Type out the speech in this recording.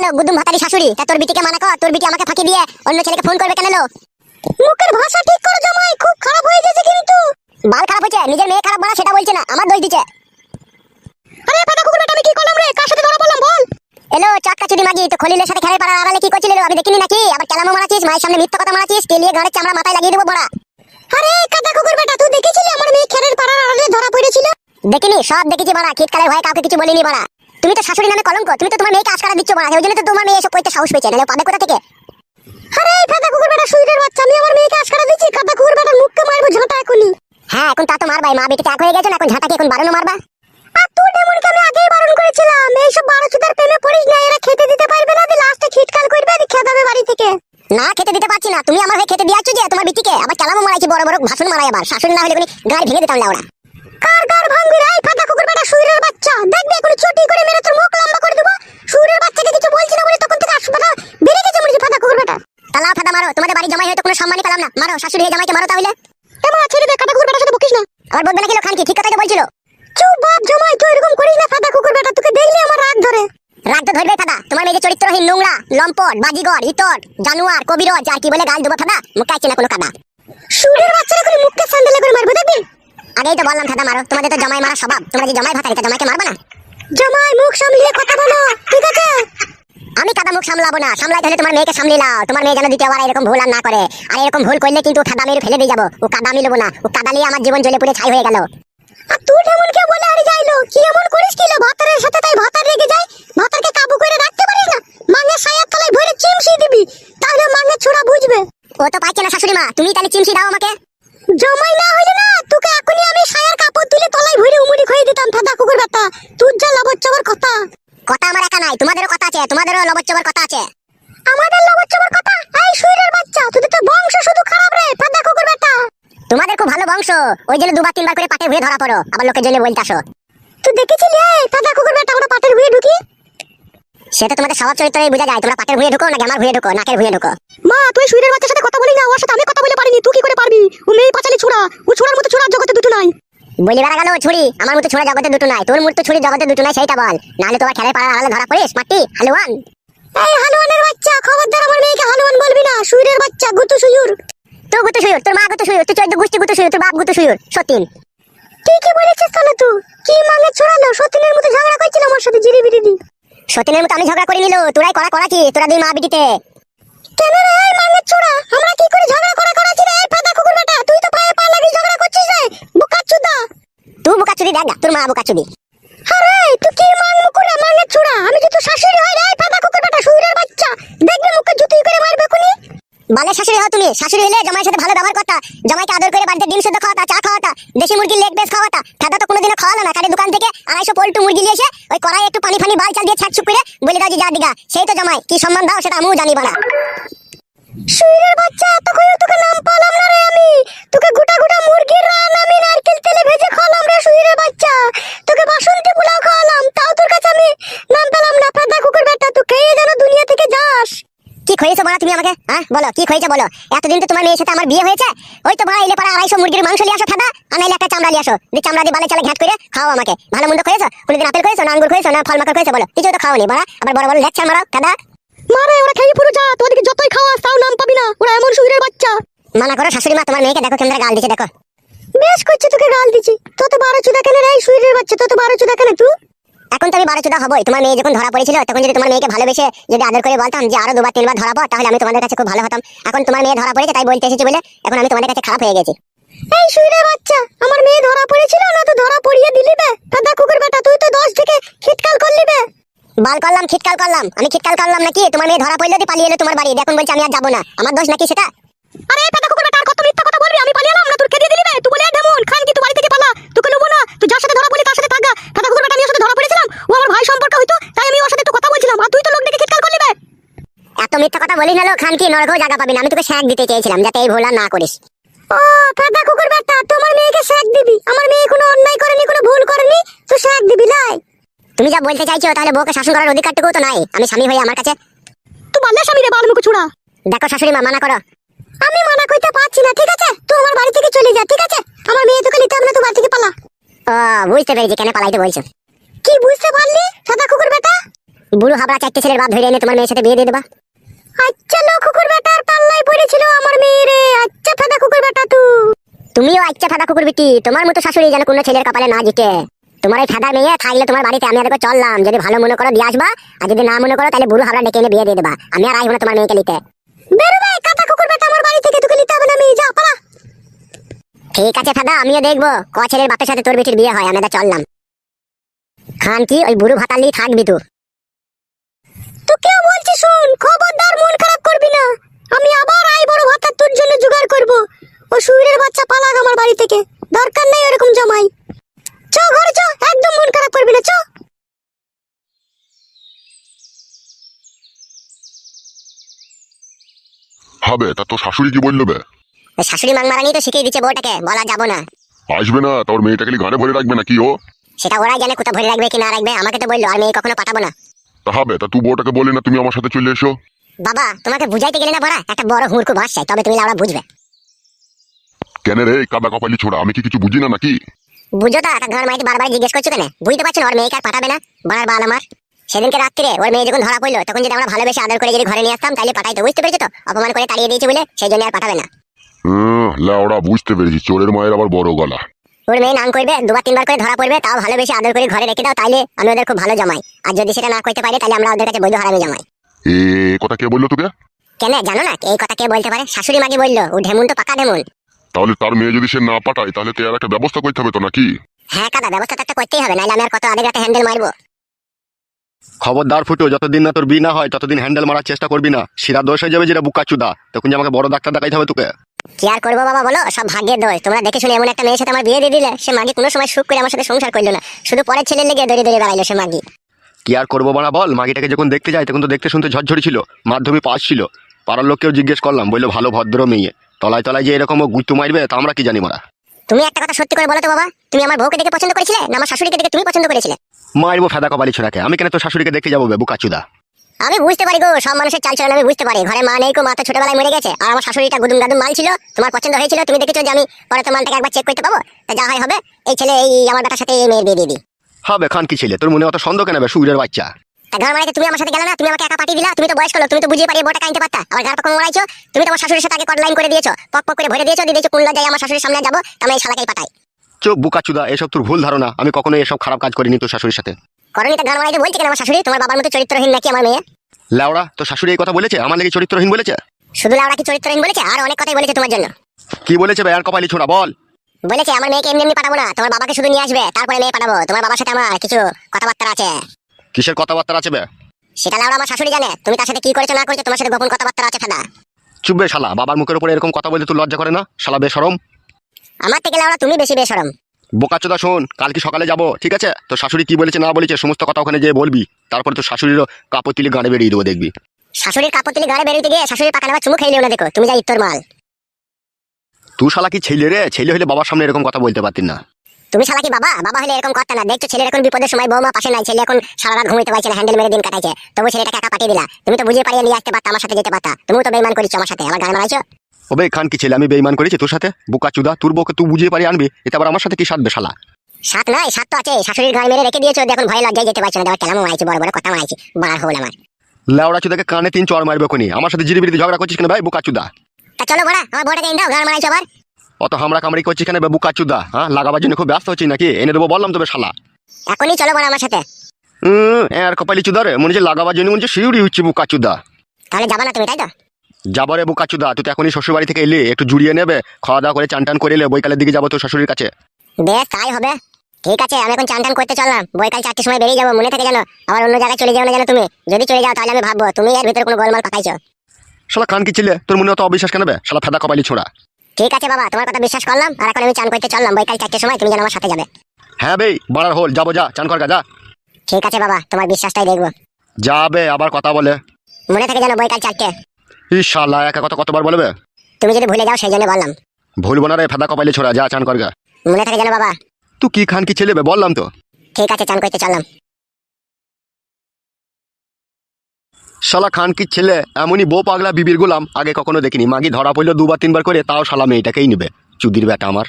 Hello গুদুম ভাতারি শাশুড়ি। তা তোর বিটিকে মানা কর, তোর বিটি আমাকে ফাঁকি দিয়ে অন্য ছেলেকে ফোন করবে কেন লো? মুখের ভাষা ঠিক করো জামাই, খুব খারাপ হয়ে গেছে কিন্তু। বাল খারাপ হয়েছে, নিজের মেয়ে খারাপ বলা সেটা বলছে না, আমার দোষ দিচ্ছে। আরে ফাটা কুকুর বেটা আমি কি করলাম রে? কার সাথে ধরা পড়লাম বল? এলো, চাক্কা চুদি মাগি, তো খলিলের সাথে খেলে পাড়ার আড়ালে কি করছিলি? আমি দেখিনি নাকি? আবার কেলামো মারাছিস, মায়ের সামনে মিথ্যা কথা মারাছিস, তেলিয়ে গাড়ের চামড়া মাথায় লাগিয়ে দেবো বড়া। আরে, কাদা কুকুর বেটা তুই দেখেছিলি আমার মেয়ে খেরের পাড়ার আড়ালে ধরা পড়েছিল? দেখিনি, সব দেখেছি বাড়া শীতকালের ভয়ে কাউকে কিছু বলিনি বাড়া। তুমি তো শাশুড়ি নামে কলঙ্ক তুমি তো তোমার মেয়েকে আশকারা দিচ্ছ বাড়া ওই জন্য তো তোমার মেয়ে এসব কইতে সাহস পেয়েছে। নাহলে পাবে কোথা থেকে? আরে এই ফাটা কুকুর বেটা সুইরের বাচ্চা আমি আমার মেয়েকে আশকারা দিচ্ছি কাদা কুকুর বেটার মুখকে মারবো ঝাঁটা এখনই। হ্যাঁ এখন তা তো মারবাই মা বেটিতে এক হয়ে গেছে না এখন ঝাঁটাকে এখন বারণও মারবা। আর তুই এমনকি আমি আগেই বারণ করেছিলাম এইসব বারো চুদার প্রেমে পড়িস না এরা খেতে দিতে পারবে না লাস্টে খিটকাল করবে আর খেতে হবে বাড়ি থেকে। না খেতে দিতে পারছি না তুমি আমার হয়ে খেতে দিয়াচ্ছ যে তোমার বিটিকে আবার চালামো মারাইছি বড় বড় ভাষণ মারাই আবার শাশুড়ি না হলে কোনো গাড়ি ভেঙে দিতাম লাউড়া কার কার ভাঙবি রে। ফাটা কুকুর বেটা সুরের বাচ্চা। দেখবি এখন চটি করে মেরে তোর মুখ লম্বা করে দেবো। সুরের বাচ্চাকে কিছু বলছি না বলে তখন থেকে হাসপাতাল বেরিয়ে গেছে ফাটা কুকুর বেটা। তালা ফাটা মারো। তোমাদের বাড়ি জামাই হয়তো কোনো সম্মানই পেলাম না। মারো শাশুড়ি হয়ে জামাইকে মারো তাহলে। এমন ছেড়ে দে কাটা কুকুর বেটার সাথে বকিস না। আবার বলবে না কিলো খান কি ঠিক কথাই তো বলছিল। চুপ বাপ জামাই তুই এরকম করিস না ফাটা কুকুর বেটা। তোকে দেখলে আমার রাগ ধরে। রাগ তো ধরবে ফাদা। তোমার মেয়ে চরিত্রহীন নোংরা লম্পট বাজিগর ইতর জানুয়ার কবিরজ আর কি বলে গাল দেবো ফাদা মুখে আছে না কোনো কাদা। সুরের বাচ্চারা করে মুখকে স্যান্ডেলে করে মারবে দেখবি? আগেই তো বললাম ফাদা মারো তোমাদের তো জামাই মারা স্বভাব। তোমরা যে জামাই ভাতারি তা জামাইকে মারবে না? জামাই মুখ সামলিয়ে কথা বলো ঠিক আছে? আমি কাদা মুখ সামলাবো না সামলাইতে হলে তোমার মেয়েকে সামলি নাও তোমার মেয়ে যেন দ্বিতীয়বার এরকম ভুল আর না করে। আর এরকম ভুল করলে কিন্তু কাদা মেরে ফেলে দিয়ে যাব ও কাদা আমি নেব না ও কাদা নিয়ে আমার জীবন জ্বলে পুড়ে ছাই হয়ে গেল। আর তুই এমন কে বলে আরে যাইলো কি এমন করিস কি লো? ভাতারের সাথে তাই ভাতার রেগে যায় ভাতারকে কাবু করে রাখতে পারিস না? মাঙ্গের সায়ার তলায় ভরে চিমসি দিবি তাহলে মাঙ্গের ছোড়া বুঝবে। ও তো পাচ্ছে না শাশুড়ি মা তুমি তাহলে চিমসি দাও আমাকে। জমাই না হইলে না তোকে এখনই আমি সায়ার কাপড় তুলে তলায় ভরে উমুড়ি খুঁয়ে দিতাম ফাদা কুকুর বেটা তুই যা লবচ্চবর কথা। কথা আমার একা নাই তোমাদেরও কথা আছে তোমাদেরও লবচ্চবর কথা আছে। আমাদের লবচ্চবর কথা? এই সুইরের বাচ্চা তোদের তো বংশ শুধু খারাপ রে ফাদা কুকুর বেটা তোমাদের খুব ভালো বংশ ওই জন্য দুবার তিনবার করে পাটে ভুয়ে ধরা পড়ো আবার লোকে জেলে বলতে আসো। তুই দেখেছিলি এই ফাদা কুকুর বেটা আমরা পাটের ভুয়ে ঢুকি? সেটা তোমাদের স্বভাব চরিত্রে বোঝা যায়। তোমরা পাটের ভুয়ে ঢুকো নাকি আমার ভুয়ে ঢুকো নাকের ভুয়ে ঢুকো। মা তুই সুইরের বাচ্চার সাথে কথা বলি না ওর সাথে আমি কথা বলে পারিনি তুই কি করে পারবি? ও মেয়ে পাচালি ছোড়া ও ছোড়ার মতো ছোড়ার জগতে দুটো নাই। বলি বেড়া গেল ছুরি আমার মতো ছুরি জগতে দুটো নাই তোর মতো ছুরি জগতে দুটো নাই সেইটা বল। নাহলে তোমার খেলায় পাড়ার আড়ালে ধরা পড়িস মাটি হালুয়ান। এই হালুয়ানের বাচ্চা খবরদার আমার মেয়েকে হালুয়ান বলবি না সুইরের বাচ্চা গুতু সুয়ুর তো গুতু শুয়ুর তোর মা গুতু শুয়ুর তুই চোদ্দ গোষ্ঠী গুতু শুয়ুর তোর বাপ গুতু শুয়ুর সতীন। ঠিকই বলেছিস তাহলে তুই। কি মাঙ্গে ছড়ালো সতীনের মতো ঝগড়া করছিল আমার সাথে জিরি বিরি দি সতীনের মতো আমি ঝগড়া করে নিল তোরাই করা করা কি তোরা দুই মা বিটিতে। কেন রে এই মাঙ্গে ছোড়া আমরা কি করে ঝগড়া করা করাছি রে? এই পাতা কুকুর বেটা তুই তো পায়ে পা লাগিয়ে ঝগড়া করছিস রে বোকা চুদা তুই বোকা চুদি দেখ না তোর মা বোকা চুদি আরে তুই কি মাং মুকুরা মাঙ্গে ছোড়া আমি যদি তো শাশুড়ি হয় রে এই পাতা কুকুর বেটা শুইরের বাচ্চা। দেখবি মুখে জুতি করে মারবে কোনি বালের শাশুড়ি হও তুমি, শাশুড়ি হলে জামাইয়ের সাথে ভালো ব্যবহার করতা, জামাইকে আদর করে বাড়িতে ডিম সেদ্ধ খাওয়াতা, চা খাওয়াতা, দেশি মুরগির লেগ বেস খাওয়াতা দাদা তো কোনোদিনও খাওয়ালো না কারে দোকান থেকে আড়াইশো পোল্টু মুরগি নিয়ে এসে ওই কড়াই একটু পানি ফানি বাল চাল দিয়ে ছাট করে বলে দাও যে যা দিগা, সেই তো জামাই, কি সম্মান দাও সেটা আমিও জানি বাড়া শুইরের বাচ্চা, এত কইও তোকে নাম পালাম না রে আমি, তোকে গোটা গোটা মুরগির রান আমি বলো কি খয়েছে বলো? এতদিন তো তোমার মেয়ের সাথে আমার বিয়ে হয়েছে? ওই তো ভাড়া এলে পাড়া আড়াইশো মুরগির মাংস নিয়ে আসো খাদা আর নাইলে একটা চামড়া নিয়ে আসো। দিয়ে চামড়া দিয়ে বালে চালে ঘ্যাট করে খাও আমাকে। ভালো মন্দ খয়েছো কোনোদিন আপেল খয়েছো না আঙ্গুর খয়েছো না ফল মাকড় খয়েছো বলো। কিছু তো খাওনি বাড়া। আবার বড় বড় লেকচার মারো খাদা মারে ওরা খেয়ে পুরো যা। তোদেরকে যতই খাওয়াস তাও নাম পাবি না। ওরা এমন সুইরের বাচ্চা। মানা করো শাশুড়ি মা তোমার মেয়েকে দেখো কেমন গাল দিচ্ছে দেখো। বেশ করছে তোকে গাল দিছি তত বারো চুদা কেন রে সুইরের বাচ্চা। তত বারো চুদা কেন তুই এখন তো আমি বারো চোদা হবই। তোমার মেয়ে যখন ধরা পড়েছিল তখন যদি তোমার মেয়েকে ভালোবেসে যদি আদর করে বলতাম যে আরও দুবার তিনবার ধরা পড় তাহলে আমি তোমাদের কাছে খুব ভালো হতাম। এখন তোমার মেয়ে ধরা পড়েছে তাই বলতে এসেছি বলে এখন আমি তোমাদের কাছে খারাপ হয়ে গেছি। এই সুইরের বাচ্চা আমার মেয়ে ধরা পড়েছিল না তো ধরা পড়িয়ে দিলি বে ফাদা কুকুর বেটা তুই তো দশ থেকে খিটকাল করলি বে বাল করলাম খিটকাল করলাম। আমি খিটকাল করলাম নাকি? তোমার মেয়ে ধরা পড়লে দিয়ে পালিয়ে এলো তোমার বাড়ি। এখন বলছে আমি আর যাব না। আমার দোষ নাকি সেটা আরে এই ফাদা কুকুর বেটা আর কত মিথ্যা কথা বলবি আমি পালিয়ে এলাম না তোর খেদিয়ে দিলি বে তুই বলে ঢেমন খান কি তুই বাড়ি থেকে পালা তোকে নেব না তুই যার সাথে ধরা পড়লি তার সাথে থাকা ফাদা কুকুর বেটা আমি ওর সাথে ধরা পড়েছিলাম ও আমার ভাই সম্পর্ক হইতো তাই আমি ওর সাথে একটু কথা বলছিলাম আর তুই তো লোক দেখে খিটকাল করলি বে বলিস না লো, খান কি নরকেও জায়গা পাবি না। আমি তোকে শ্যাক দিতে চেয়েছিলাম যাতে এই ভুল না করিস। ও ফাদা কুকুর বেটা তোমার মেয়েকে শেক দিবি? আমার মেয়ে কোনো অন্যায় করেনি কোনো ভুল করেনি তো শেক দিবি লাই। তুমি যা বলতে চাইছো তাহলে বউকে শাসন করার অধিকারটুকু তো নাই। আমি স্বামী হয়ে আমার কাছে। তুই বাল্যা স্বামী রে বালমুখ ছুড়া দেখো শাশুড়ি মা মানা করো। আমি মানা কইতে পারছি না ঠিক আছে? তুই আমার বাড়ি থেকে চলে যা ঠিক আছে? আমার মেয়ে তোকে নিতে হবে না তুই বাড়ি থেকে পালা। ও বুঝতে পেরেছি কেন পালাইতে বলছো। কি বুঝতে পারলি সাদা কুকুর বেটা বুড়ো হাবড়া চারটে ছেলের বাপ ধরে এনে তোমার মেয়ের সাথে বিয়ে দিয়ে দেবা। আচ্ছা লো কুকুর বেটার পাল্লাই পড়েছিল আমার মেয়ে রে। আচ্ছা ফাদা কুকুর বেটা তুই তুমিও আচ্ছা ফাদা কুকুর বিটি তোমার মতো শাশুড়ি যেন কোনো ছেলের কপালে না জিতে। তোমার এই মেয়ে থাকলে তোমার বাড়িতে আমি আর চললাম। যদি ভালো মনে করো দিয়ে আসবা আর যদি না মনে করো তাহলে বুড়ো হাবড়া ডেকে এনে বিয়ে দিয়ে দেবা। আমি আর না তোমার মেয়েকে নিতে। বেরোবে কাটা কুকুর বেটা আমার বাড়ি থেকে তোকে নিতে হবে না মেয়ে যা পালা। ঠিক আছে ফাদা আমিও দেখব। ক ছেলের বাপের সাথে তোর বেটির বিয়ে হয় আমি এটা চললাম। খান কি ওই বুড়ো নিয়ে থাকবি তুই শুন খবরদার মন খারাপ করবি না। আমি আবার আই বড় ভাতা তোর জন্য জোগাড় করব। ও সুইরের বাচ্চা পালাক আমার বাড়ি থেকে। দরকার নেই এরকম জামাই। চ ঘরে চ একদম মন খারাপ করবি না চ। হবে তা তোর শাশুড়ি কি বলল বে? শাশুড়ি মাংমারানি তো শিখিয়ে দিচ্ছে বউটাকে বলা যাব না। আসবে না তোর মেয়েটাকে গানে ভরে রাখবে না কি ও? সেটা ওরাই জানে কোথা ভরে রাখবে কি না রাখবে আমাকে তো বলল আর মেয়ে কখনো পাঠাবো না। তা হবে তা তুই বউটাকে বলে না তুমি আমার সাথে চলে এসো। বাবা তোমাকে বুঝাইতে গেলে না বড়া একটা বড় হুড়কু বাস চাই তবে তুমি লাউড়া বুঝবে। কেন রে কাদা কপালি ছোড়া আমি কি কিছু বুঝি না নাকি? বুঝো তা একটা ঘর মাইতে বারবার জিজ্ঞেস করছ কেন? বুঝতে পারছ না ওর মেয়েকে আর পাঠাবে না? বাড়ার বাল আমার। সেদিনকে রাত্রে ওর মেয়ে যখন ধরা পড়ল তখন যদি আমরা ভালোবেসে আদর করে যদি ঘরে নিয়ে আসতাম তাহলে পাঠাইতো বুঝতে পেরেছ তো? অপমান করে তাড়িয়ে দিয়েছে বলে সেই জন্য আর পাঠাবে না। হুম, লাউড়া বুঝতে পেরেছি চোরের মায়ের আবার বড় গলা। ওর মেয়ে নাম করবে দুবার তিনবার করে ধরা পড়বে তাও ভালোবেসে আদর করে ঘরে রেখে দাও তাইলে আমি ওদের খুব ভালো জামাই। আর যদি সেটা না করতে পারি তাহলে আমরা ওদের কাছে বৈধ হারামি জামাই। এ কথা কে বলল তোকে? কেন জানো না এই কথা কে বলতে পারে? শাশুড়ি মাকে বলল ও ঢেমুন তো পাকা ঢেমুন। তাহলে তার মেয়ে যদি সে না পাঠায় তাহলে তো এর একটা ব্যবস্থা করতে হবে তো নাকি? হ্যাঁ কাদা ব্যবস্থা তো একটা করতেই হবে নাহলে আমি আর কত আধে রাতে হ্যান্ডেল মারবো। খবরদার ফুটো যতদিন না তোর বি না হয় ততদিন হ্যান্ডেল মারার চেষ্টা করবি না। শিরা দোষ হয়ে যাবে যেটা বুকা চুদা তখন যে আমাকে বড় ডাক্তার দেখাইতে হবে তোকে। কি আর করব বাবা বলো? সব ভাগ্যের দোষ। তোমরা দেখে শুনে এমন একটা মেয়ের সাথে আমার বিয়ে দিয়ে দিলে সে মাগি কোনো সময় সুখ করে আমার সাথে সংসার করল না। শুধু পরের ছেলের লেগে দড়ি দড়ি বেড়াইলো সে মাগি। কি আর করব বানা বল? মাগিটাকে যখন দেখতে যাই তখন তো দেখতে শুনতে ঝরঝরি ছিল মাধ্যমিক পাস ছিল। পাড়ার লোককেও জিজ্ঞেস করলাম বলল ভালো ভদ্র মেয়ে। তলায় তলায় যে এরকম ও মারবে তা আমরা কি জানি মারা তুমি একটা কথা সত্যি করে বলো তো বাবা। তুমি আমার বউকে দেখে পছন্দ করেছিলে না আমার শাশুড়িকে দেখে তুমি পছন্দ করেছিলে? মারবো ফেদা কপালি ছোড়াকে। আমি কেন তোর শাশুড়িকে দেখতে যাব বে বুকা চুদা আমি বুঝতে পারি গো সব মানুষের চাল চলন আমি বুঝতে পারি। ঘরে মা নেই কো মা তো ছোটবেলায় মরে গেছে। আর আমার শাশুড়িটা গুদুম গাদুম মাল ছিল তোমার পছন্দ হয়েছিল তুমি দেখেছ যে আমি পরে তো মালটাকে একবার চেক করতে পাবো? তা যা হয় হবে এই ছেলে এই আমার বেটার সাথে এই মেয়ের বিয়ে দিয়ে দিই। হবে খান কি ছেলে তোর মনে অত সন্দেহ কেন সুইরের বাচ্চা? তা ঘর মারাইতে তুমি আমার সাথে গেলে না তুমি আমাকে একা পাঠিয়ে দিলা তুমি তো বয়স করল তুমি তো বুঝিয়ে পারিয়ে বোটা কাইতে পারতা। আমার ঘর পাকম মারাইছো তুমি তো আমার শাশুড়ির সাথে আগে কট লাইন করে দিয়েছ পক পক করে ভরে দিয়েছ দিয়ে দিয়েছ কোন লজ্জায় আমার শাশুড়ির সামনে যাব আমি এই শালাকেই পাঠাই। চোখ বুকা চুদা এসব তোর ভুল ধারণা আমি কখনো এসব খারাপ কাজ করিনি তোর শাশুড়ির সাথে। করনি তা ঘর মারাইতে বলছে কেন? আমার শাশুড়ি তোমার বাবার মতো চরিত্রহীন নাকি আমার মেয়ে? লেওড়া তোর শাশুড়ি এই কথা বলেছে? আমার লেগে চরিত্রহীন বলেছে? শুধু লাউড়া কি চরিত্রহীন বলেছে? আর অনেক কথাই বলেছে তোমার জন্য। কি বলেছে বে আর কপালি ছোড়া বল। বলেছে আমার মেয়েকে এমনি এমনি পাঠাবো না। তোমার বাবাকে শুধু নিয়ে আসবে তারপরে মেয়ে পাঠাবো। তোমার বাবার সাথে আমার কিছু কথাবার্তা আছে। কিসের কথাবার্তা আছে বে? সেটা লাউড়া আমার শাশুড়ি জানে। তুমি তার সাথে কি করেছ না করেছ তোমার সাথে গোপন কথাবার্তা আছে ফেদা চুপবে শালা বাবার মুখের উপরে এরকম কথা বলতে তোর লজ্জা করে না? শালা বেসরম আমার থেকে লাউড়া তুমি বেশি বেসরম বোকাচোদা শোন কালকে সকালে যাব ঠিক আছে? তো শাশুড়ি কি বলেছে না বলেছে সমস্ত কথা ওখানে যেয়ে বলবি তারপরে তো শাশুড়িরও কাপড় তুলে গাড়ি বেরিয়ে দেবো দেখবি। শাশুড়ির কাপড় তুলি গাড়ি বেরিয়ে গিয়ে শাশুড়ির পাকা নেওয়া চুমু খাইলেও না দেখো তুমি যা ইত্তর মাল। তুই শালা কি ছেলে রে? ছেলে হলে বাবার সামনে এরকম কথা বলতে পারতিস না। তুমি শালা কি বাবা? বাবা হলে এরকম করতে না। দেখছ ছেলের এখন বিপদের সময় বৌমা পাশে নাই ছেলে এখন সারা রাত ঘুমাইতে পারছে না হ্যান্ডেল মেরে দিন কাটাইছে। তবু ছেলেটাকে একা পাঠিয়ে দিলা। তুমি তো বুঝিয়ে পারিয়ে নিয়ে আসতে পারতা আমার সাথে যেতে পারতা। তুমিও তো বেইমান করেছ আমার সাথে আমার গান মারাইছো ওবে খান কি ছেলে আমি বেইমান করেছি তোর সাথে? বোকা চুদা তোর বউকে তুই বুঝিয়ে পারি আনবি? এটা আবার আমার সাথে কি সাধবে শালা? সাত নয় সাত তো আছে। শাশুড়ির গায়ে মেরে রেখে দিয়েছ দেখুন ভয় লজ্জায় যেতে পারছ না। দেওয়ার কেলামও মারাইছি বড় বড় কথা মারাইছি। বার হল আমার। লেওড়া চুদাকে কানে তিন চর মারবে কোনি আমার সাথে জিরি বিরিতে ঝগড়া করছিস কেন ভাই বোকা চুদা? তা চলো বড়া আমার বড়টাকে দাও গান মারাইছো আবার। অত হামরা কামড়ি করছিস কেন বে বোকা চুদা? হ্যাঁ লাগাবার জন্য খুব ব্যস্ত হচ্ছিস নাকি? এনে দেবো বললাম তবে শালা। এখনই চলো বড়া আমার সাথে। হুম আর কপালি চুদা রে মনে হচ্ছে লাগাবার জন্য মনে হচ্ছে শিউরি হচ্ছে বোকা চুদা। তাহলে যাবা না তুমি তাই তো? যাব রে বোকা চুদা তুই তো এখনই শ্বশুর বাড়ি থেকে এলি একটু জুড়িয়ে নেবে খাওয়া দাওয়া করে চান টান করে এলে বৈকালের দিকে যাব তোর শ্বশুরের কাছে। বেশ তাই হবে। ঠিক আছে আমি এখন চান টান করতে চললাম। বৈকাল চারটির সময় বেরিয়ে যাব মনে থেকে জানো আবার অন্য জায়গায় চলে যাও না জানো তুমি। যদি চলে যাও তাহলে আমি ভাববো তুমি এর ভিতরে কোনো গোলমাল পাকাইছো। শালা কান কি ছিলে তোর মনে অত অবিশ্বাস কেন শালা ফেদা কপালি ছোড়া। ঠিক আছে বাবা তোমার কথা বিশ্বাস করলাম আর এখন আমি চান করতে চললাম বৈকাল চারটের সময় তুমি যেন আমার সাথে যাবে। হ্যাঁ বেই বাড়ার হোল যাব যা চান কর যা। ঠিক আছে বাবা তোমার বিশ্বাসটাই দেখব। যাবে আবার কথা বলে। মনে থেকে জানো বৈকাল চারটে। ই শালা একা কথা কতবার বলবে? তুমি যদি ভুলে যাও সেই জন্য বললাম। ভুলবো না রে ফেদা কপালি ছোড়া যা চান করগা মনে থাকে জানো বাবা। তুই কি খান কি ছেলে বে বললাম তো। ঠিক আছে চান করতে চললাম। শালা খান কি ছেলে এমনই বউ পাগলা বিবির গোলাম আগে কখনো দেখিনি। মাগি ধরা পড়ল দুবার তিনবার করে তাও শালা মেয়েটাকেই নেবে চুদির বেটা আমার।